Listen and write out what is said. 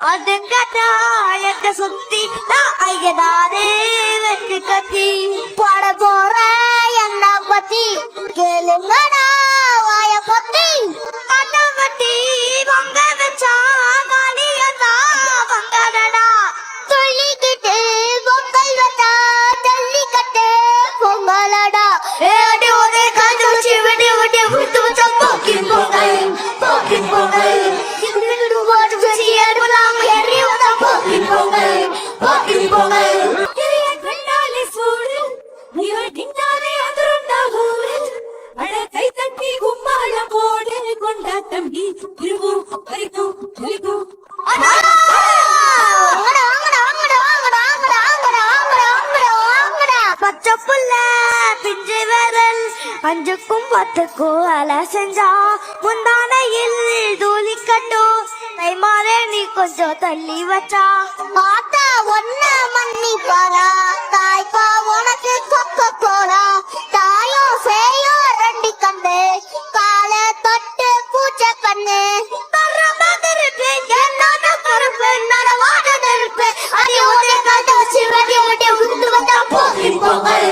அதுங்கடா சுத்தி நான் ஐயனாரே வெட்டு கத்தி பாட போற என்ன பத்தி? கேளுங்கடா வாய பத்தி. ದಿಂಗಾರೆ ಅದರೊಂದ ಹೋರೆ ಹಳಕೈ ತಂಗಿ ಗುಮ್ಮಾಳ ಕೋಡೆ ಕೊಂಡ ತಂಗಿ ತಿರುಗು ಕರಿತು ಕಲಿತು பச்சப்புள்ள பிஞ்சு அஞ்சுக்கும் பத்துக்கும் அல செஞ்சா. முந்தானையில் தூளி கட்டோ தை நீ கொஞ்சம் தள்ளி வச்சா. பார்த்தா ஒன்ன மன்னிப்பாரா?